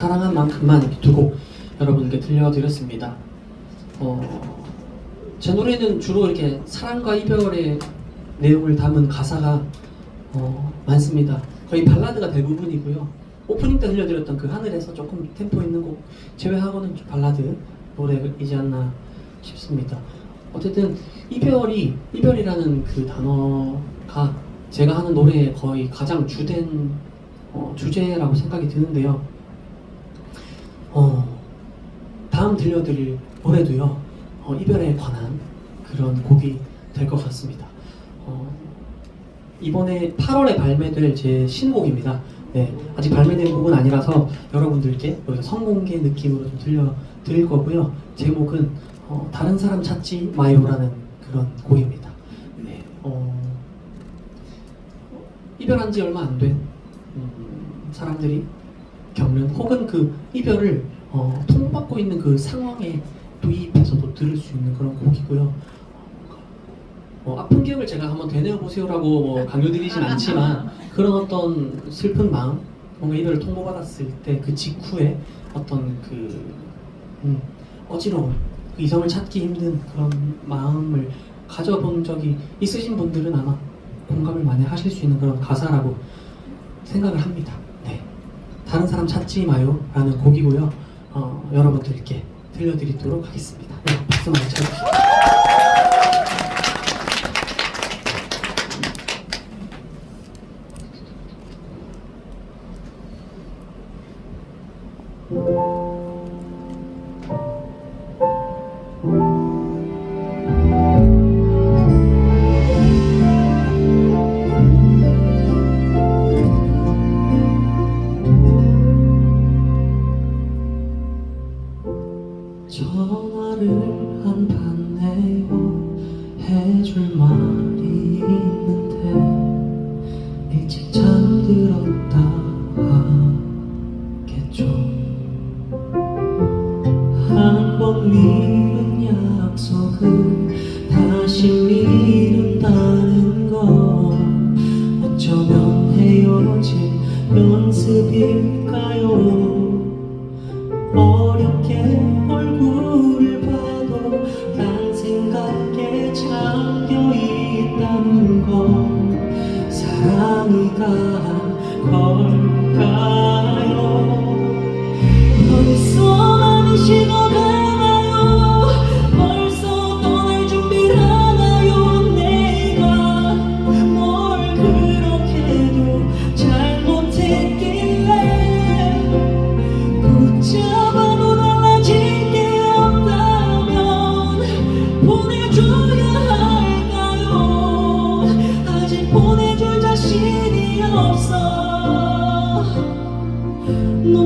사랑한 만큼만 두곡 여러분께 들려드렸습니다. 어, 제 노래는 주로 이렇게 사랑과 이별의 내용을 담은 가사가 어, 많습니다. 거의 발라드가 대부분이고요. 오프닝 때 들려드렸던 그 하늘에서 조금 템포 있는 곡 제외하고는 좀 발라드 노래이지 않나 싶습니다. 어쨌든 이별이 이별이라는 그 단어가 제가 하는 노래의 거의 가장 주된 어, 주제라고 생각이 드는데요. 어, 다음 들려드릴 노래도요 어, 이별에 관한 그런 곡이 될 것 같습니다. 어, 이번에 8월에 발매될 제 신곡입니다. 네, 아직 발매된 곡은 아니라서 여러분들께 여기서 선공개 느낌으로 좀 들려 드릴 거고요. 제목은 어, 다른 사람 찾지 마요라는 그런 곡입니다. 네, 어, 이별한 지 얼마 안된 음, 사람들이 겪는 혹은 그 이별을 어, 통받고 있는 그 상황에 도입해서도 들을 수 있는 그런 곡이고요. 어, 아픈 기억을 제가 한번 되뇌어 보세요라고 뭐 강요드리진 않지만 그런 어떤 슬픈 마음, 뭔가 이별을 통보받았을 때 그 직후에 어떤 그 음, 어지러움, 그 이성을 찾기 힘든 그런 마음을 가져본 적이 있으신 분들은 아마 공감을 많이 하실 수 있는 그런 가사라고 생각을 합니다. 네. 다른 사람 찾지 마요라는 곡이고요. 어, 여러분들께 들려드리도록 하겠습니다. 네, 박수 많이 쳐주시죠. 전화를 안받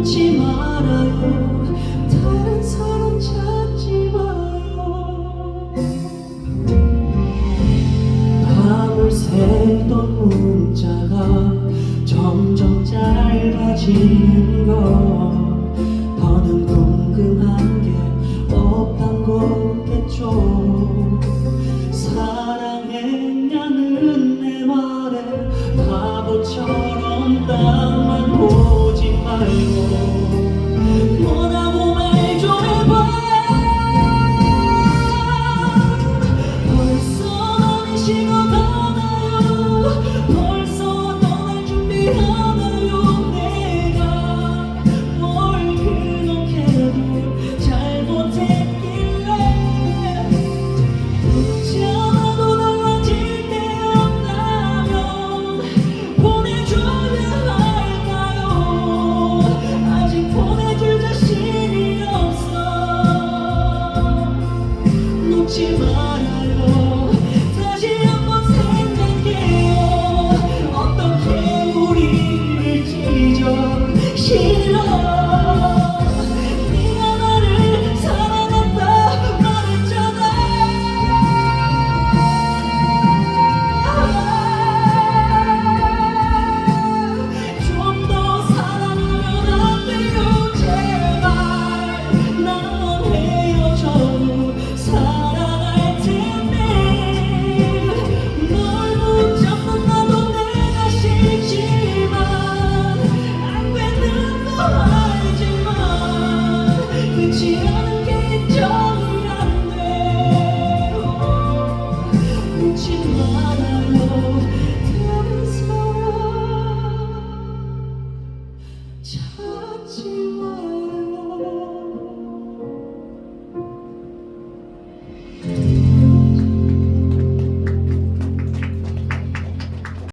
놓지 말아요. 다른 사람 찾지 마요. 밤을 새던 문자가 점점 짧아지는 걸